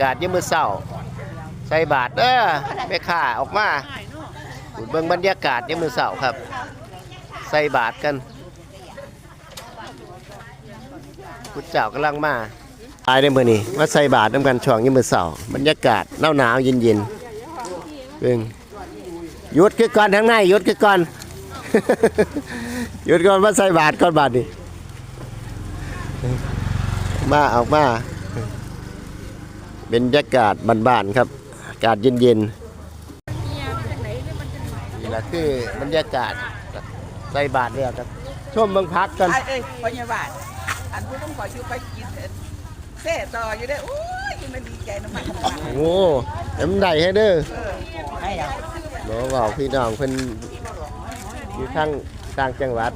กาดยามมือเศร้าใส่บาทเด้อแม่ค้าออกมาขุดเบิ่งบรรยากาศยามมือเศร้าครับ ใส่บาทกันพุทธเจ้ากำลังมาตายในมือนี้มาใส่บาทน้ำกันช่วงยามมือเศร้าบรรยากาศหนาวหนาวเย็นเย็นเบิ่งยุดคือก่อนทางในยุดคือก่อนยุดก่อนมาใส่บาทก่อนบาทนี่มาออกมา บรรยากาศบ้านๆครับ อากาศเย็นๆนี่แหละคือบรรยากาศใส่บาทเนี่ยครับชมเมืองพักกันไอ้เอ้ยพยาบาลอันผู้ต้องขอชื่อไปกินเถอะเซ่ต่ออยู่ได้อโอ้ยมันดีใจน้ำมันโอ้น้ำได้ให้เด้อให้เอาหมอบอกพี่น้องเพิ่นอยู่ข้างต่างจังหวัด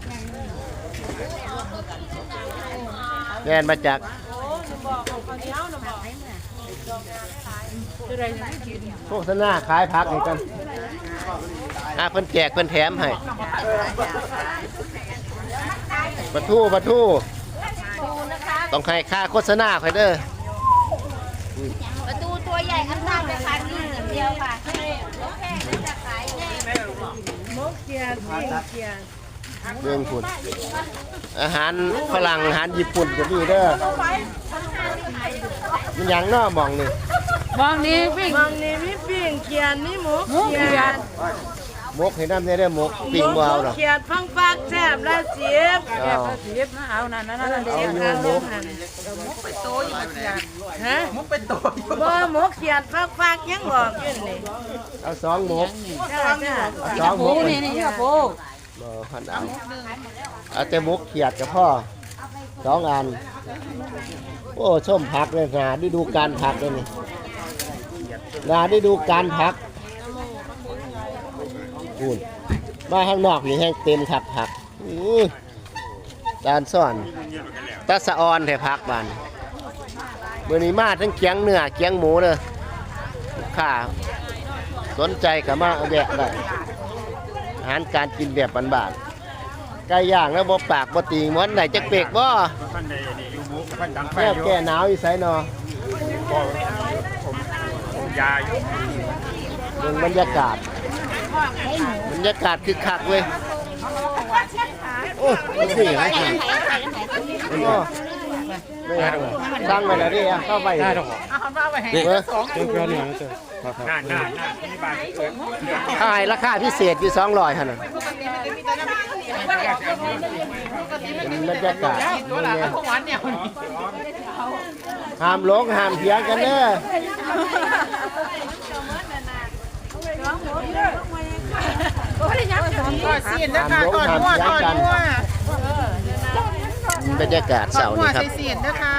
แน่นมาจาก โฆษณาขายพักนี่กันอะเพิ่นแจกเพิ่นแถมให้ปะทูปะทูต้องให้ค่าโฆษณาค่อยเด้อประตูตัวใหญ่ข้างหน้าไปคันนี้อย่างเดียวค่ะโอเคจะขายแน่เรื่องคุณอาหารฝรั่งอาหารญี่ปุ่นก็มีเด้อมันหยังเนาะหมองนี่ มองนี้ปิ้งมองนี้มีปิ้งเขียนมีหมูเขียนมกให้น้ำได้เด้อมกปิ้งบ่เอาหรอกเขียนฟังฟักแซ่บและเสียบเอาเสียบนะเอานั่นนั่นนั่นเอาเสียบอยู่ข้างมลกงนั่นไปโตอยู่มันเนี่ยฮะมุกเป็นโตอยู่บ่หมูเขียนฟักฟักยังบอกอยู่นี่เอาสองมกจ้าจ้าเอาสองมกนี่นี่ครับผมบ่พันเอาเอาแต่มกเขียดกับพ่อ สองอัน โอ้ส้มผักเลยนาได้ดูการผักเลยนี่นาได้ดูการผักพูนมาข้างนอกนี่แห้งเต็มผักผักอื้อจานซ่อนตาสะออนแท้ผักบานเมื่อนี้มาทั้งเกียงเนื้อเกียงหมูเลยลูกค้าสนใจก็มาแยกได้อาหารการกินแบบบ้านๆ ไก่ย่างแล้วบ่ปากบ่ตีหมอนไหนจะเปกบ่ท่านใดนี่อยู่มุกท่านดังไฟแก้อยู่แก้หนาวอยู่ไสนอผมผมยาอยู่เรื่องบรรยากาศ บรรยากาศคือคักเว้ยโอ้ยนี่ไงโอ้ไม่เอาสร้างไปแล้วดิอะเข้าไปได้หรอเอาคำว่าไปให้เว้ยสองหน้าหน้าหน้าที่บ้านเปิด ขายราคาพิเศษอยู่200หั่นน่ะ เป็นบรรยากาศตัวละพวกวันเนี่ยห้ามหลงห้ามเถียงกันเด้อก่อนซีนนะคะก่อนนวดก่อนนวดบรรยากาศก่อนเสาร์นวนี้ดครับใส่ซีนนะคะ